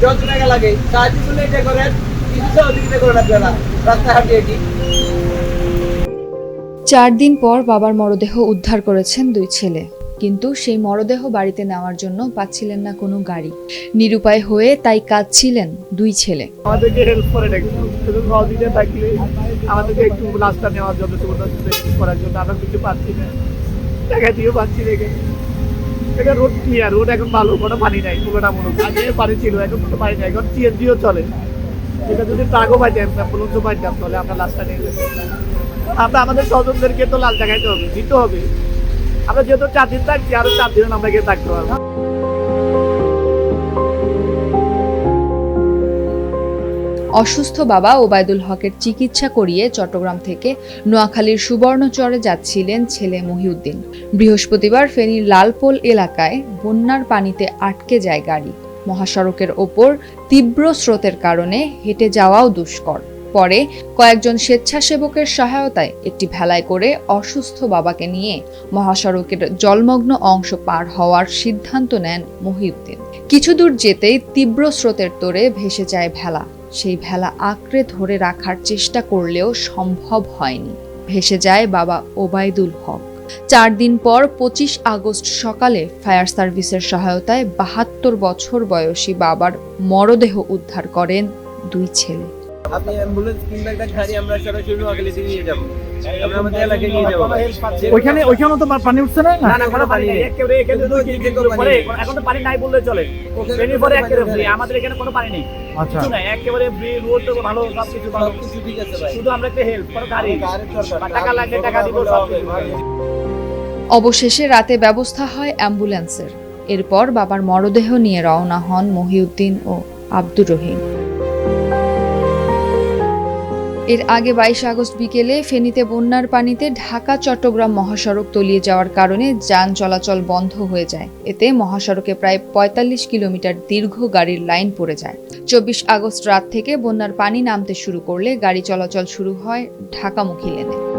টাকা লাগে সাহায্য করলে এটা করেন কিছু সহযোগিতা করেন আপনারা রাস্তায় হাঁটিয়ে কি চার দিন পর বাবার মরদেহ উদ্ধার করেছেন দুই ছেলে। কিন্তু সেই মরদেহ বাড়িতে নেওয়ার জন্য পাচ্ছিলেন না কোনো গাড়ি। নিরুপায় হয়ে তাই কাঁদছিলেন দুই ছেলে। আমাদেরকে হেল্প করে একটু শুধু সহযোগিতা থাকলে আমাদেরকে একটু লাশটা নেওয়ার জন্য সুবিধা করার জন্য আমরা কিছু পাচ্ছি না। টাকা দিয়েও পাচ্ছি না এটা রোড ক্লিয়ার রোড এখন ভালো, কোনো পানি নাই, তুলনামূলক। আগে পানি ছিল, এখন কোনো পানি নাই, এখন সিএনজিও চলে। এটা যদি ট্রাকও পাইতাম অ্যাম্বুলেন্সও পাইতাম, তাহলে আমরা লাশটা নিয়ে আমরা আমাদের স্বজনদেরকে তো লাল দেখাইতে হবে, দিতে হবে। আমরা যেহেতু চার দিন থাকছি, আরও চার দিন আমরা গিয়ে থাকতে পারব। অসুস্থ বাবা ওবায়দুল হকের চিকিৎসা করিয়ে চট্টগ্রাম থেকে নোয়াখালীর সুবর্ণচরে যাচ্ছিলেন ছেলে মহিউদ্দিন। বৃহস্পতিবার ফেনীর লালপোল এলাকায় বন্যার পানিতে আটকে যায় গাড়ি। মহাসড়কের ওপর তীব্র স্রোতের কারণে হেঁটে যাওয়াও দুষ্কর। পরে কয়েকজন স্বেচ্ছাসেবকের সহায়তায় একটি ভেলায় করে অসুস্থ বাবাকে নিয়ে মহাসড়কের জলমগ্ন অংশ পার হওয়ার সিদ্ধান্ত নেন মহিউদ্দিন। কিছু দূর যেতেই তীব্র স্রোতের তোরে ভেসে যায় ভেলা। সেই ভেলা আঁকড়ে ধরে রাখার চেষ্টা করলেও সম্ভব হয়নি। ভেসে যায় বাবা ওবায়দুল হক। চার দিন পর পঁচিশ আগস্ট সকালে ফায়ার সার্ভিসের সহায়তায় বাহাত্তর বছর বয়সী বাবার মরদেহ উদ্ধার করেন দুই ছেলে। আপনি অ্যাম্বুলেন্স কিংবা একটা গাড়ি আমরা সরাসরি নোয়াখালীতে নিয়ে যাব। আমরা আমাদের এলাকায় নিয়ে যাব। ওইখানে ওইখানেও তো পানি উঠছে না? না, না, কোনো পানি নেই। একেবারে এখানে দুই তিন দিন কোনো পানি পরে এখন তো পানি নাই বললে চলে। ট্রেনের পরে একেবারে ফ্রি আমাদের এখানে কোনো পানি নেই। আচ্ছা। কিছু একেবারে ফ্রি রোড তো ভালো সব কিছু ভালো। সবকিছু ঠিক আছে ভাই। শুধু আমরা একটা হেল্প কোনো গাড়ি। গাড়ির দরকার। বা টাকা লাগলে টাকা দিব সব অবশেষে রাতে ব্যবস্থা হয় অ্যাম্বুলেন্সের। এরপর বাবার মরদেহ নিয়ে রওনা হন মহিউদ্দিন ও আব্দুর রহিম। এর আগে বাইশে আগস্ট বিকেলে ফেনীতে বন্যার পানিতে ঢাকা, চট্টগ্রাম মহাসড়ক তলিয়ে যাওয়ার কারণে যান চলাচল বন্ধ হয়ে যায়। এতে মহাসড়কে প্রায় পঁয়তাল্লিশ কিলোমিটার দীর্ঘ গাড়ির লাইন পড়ে যায়। চব্বিশ আগস্ট রাত থেকে বন্যার পানি নামতে শুরু করলে গাড়ি চলাচল শুরু হয় ঢাকামুখী লেনে।